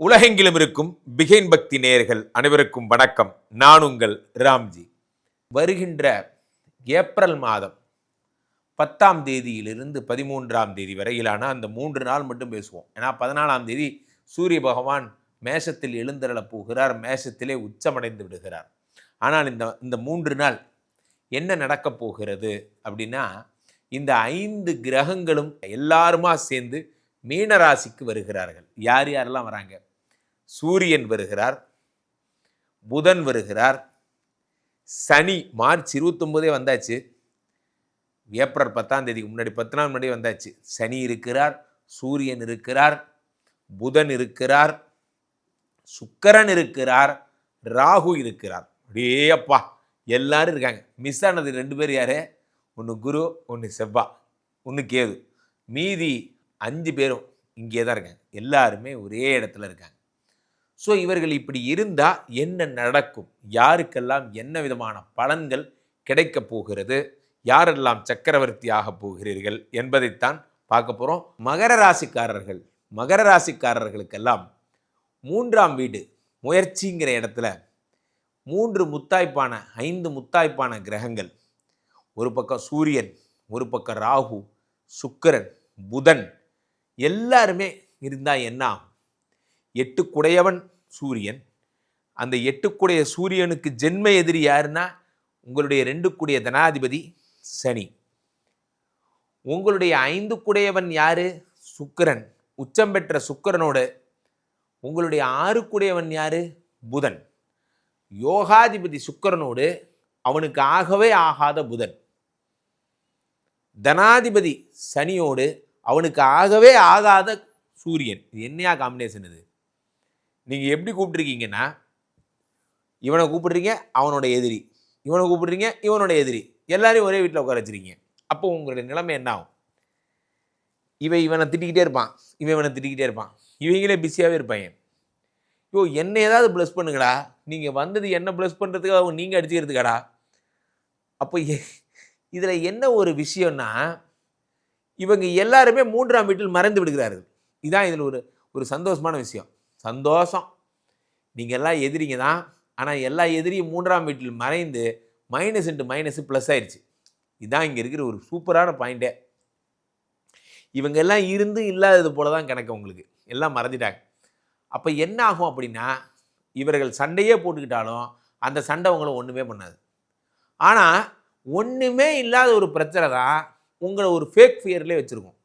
உலகெங்கிலும் இருக்கும் பிகைன் பக்தி நேயர்கள் அனைவருக்கும் வணக்கம். நான் உங்கள் ராம்ஜி. வருகின்ற ஏப்ரல் மாதம் பத்தாம் தேதியிலிருந்து பதிமூன்றாம் தேதி வரையிலான அந்த மூன்று நாள் மட்டும் பேசுவோம். ஏன்னா பதினாலாம் தேதி சூரிய பகவான் மேஷத்தில் எழுந்தருளப் போகிறார் மேஷத்திலே உச்சமடைந்து விடுகிறார். ஆனால் இந்த இந்த மூன்று நாள் என்ன நடக்கப் போகிறது அப்படின்னா இந்த ஐந்து கிரகங்களும் எல்லாருமா சேர்ந்து மீனராசிக்கு வருகிறார்கள். யார் யாரெல்லாம் வராங்க? சூரியன் வருகிறார் புதன் வருகிறார் சனி மார்ச் இருபத்தொம்போதே வந்தாச்சு. ஏப்ரல் பத்தாம் தேதிக்கு முன்னாடி பத்து நாள் முன்னாடி வந்தாச்சு. சனி இருக்கிறார் சூரியன் இருக்கிறார் புதன் இருக்கிறார் சுக்கரன் இருக்கிறார் ராகு இருக்கிறார். அப்படியே அப்பா எல்லாரும் இருக்காங்க. மிஸ் ஆனது ரெண்டு பேர் யாரு? ஒன்று குரு ஒன்று செவ்வா ஒன்று கேது. மீதி அஞ்சு பேரும் இங்கே தான் இருக்காங்க. எல்லாருமே ஒரே இடத்துல இருக்காங்க. ஸோ இவர்கள் இப்படி இருந்தால் என்ன நடக்கும்? யாருக்கெல்லாம் என்ன விதமான பலன்கள் கிடைக்கப் போகிறது? யாரெல்லாம் சக்கரவர்த்தி ஆகப் போகிறீர்கள் என்பதைத்தான் பார்க்க போகிறோம் மகர ராசிக்காரர்கள் மகர ராசிக்காரர்களுக்கெல்லாம் மூன்றாம் வீடு முயற்சிங்கிற இடத்துல மூன்று முத்தாய்ப்பான ஐந்து முத்தாய்ப்பான கிரகங்கள். ஒரு பக்கம் சூரியன் ஒரு பக்கம் ராகு சுக்கிரன் புதன் எல்லாருமே இருந்தால் என்ன ஆகும்? எட்டுக்குடையவன் சூரியன். அந்த எட்டுக்குடைய சூரியனுக்கு ஜென்ம எதிரி யாருன்னா உங்களுடைய ரெண்டு ரெண்டுக்குடைய தனாதிபதி சனி. உங்களுடைய ஐந்து குடையவன் யாரு? சுக்கிரன். உச்சம் பெற்ற சுக்கிரனோடு உங்களுடைய ஆறுக்குடையவன் யாரு? புதன். யோகாதிபதி சுக்கிரனோடு அவனுக்கு ஆகவே ஆகாத புதன். தனாதிபதி சனியோடு அவனுக்கு ஆகவே ஆகாத சூரியன். இது என்னையா காம்பினேஷன் இது? நீங்கள் எப்படி கூப்பிட்ருக்கீங்கன்னா இவனை கூப்பிடுறீங்க அவனோட எதிரி. இவனை கூப்பிடுறீங்க இவனோட எதிரி. எல்லாரையும் ஒரே வீட்டில் உட்கார வச்சிருக்கீங்க. அப்போ உங்களுடைய நிலைமை என்ன ஆகும்? இவன் இவனை திட்டிக்கிட்டே இருப்பான். இவன் இவனை திட்டிக்கிட்டே இருப்பான். இவங்களே பிஸியாகவே இருப்பாங்க. ஐயோ என்ன ஏதாவது ப்ளஸ் பண்ணுங்கடா. நீங்கள் வந்தது என்ன ப்ளஸ் பண்ணுறதுக்கு அவங்க நீங்கள் அடிச்சுக்கிறதுக்காடா. அப்போ இதில் என்ன ஒரு விஷயம்னா இவங்க எல்லாருமே மூன்றாம் வீட்டில் மறைந்து விடுகிறார்கள். இதான் இதில் ஒரு ஒரு சந்தோஷமான விஷயம். சந்தோஷம். நீங்கள் எல்லாம் எதிரிங்க தான். ஆனால் எல்லா எதிரியும் மூன்றாம் வீட்டில் மறைந்து மைனஸ் இன்ட்டு மைனஸ் ப்ளஸ் ஆயிடுச்சு இதுதான் இங்கே இருக்கிற ஒரு சூப்பரான பாயிண்ட்டே இவங்க எல்லாம் இருந்து இல்லாதது போல தான் கணக்கு உங்களுக்கு. எல்லாம் மறந்துட்டாங்க. அப்போ என்ன ஆகும் அப்படின்னா இவர்கள் சண்டையே போட்டுக்கிட்டாலும் அந்த சண்டை உங்களை ஒன்றுமே பண்ணாது. ஆனால் ஒன்றுமே இல்லாத ஒரு பிரச்சனை தான் உங்களை ஒரு ஃபேக் ஃபியர்லேயே வச்சுருக்கோம்.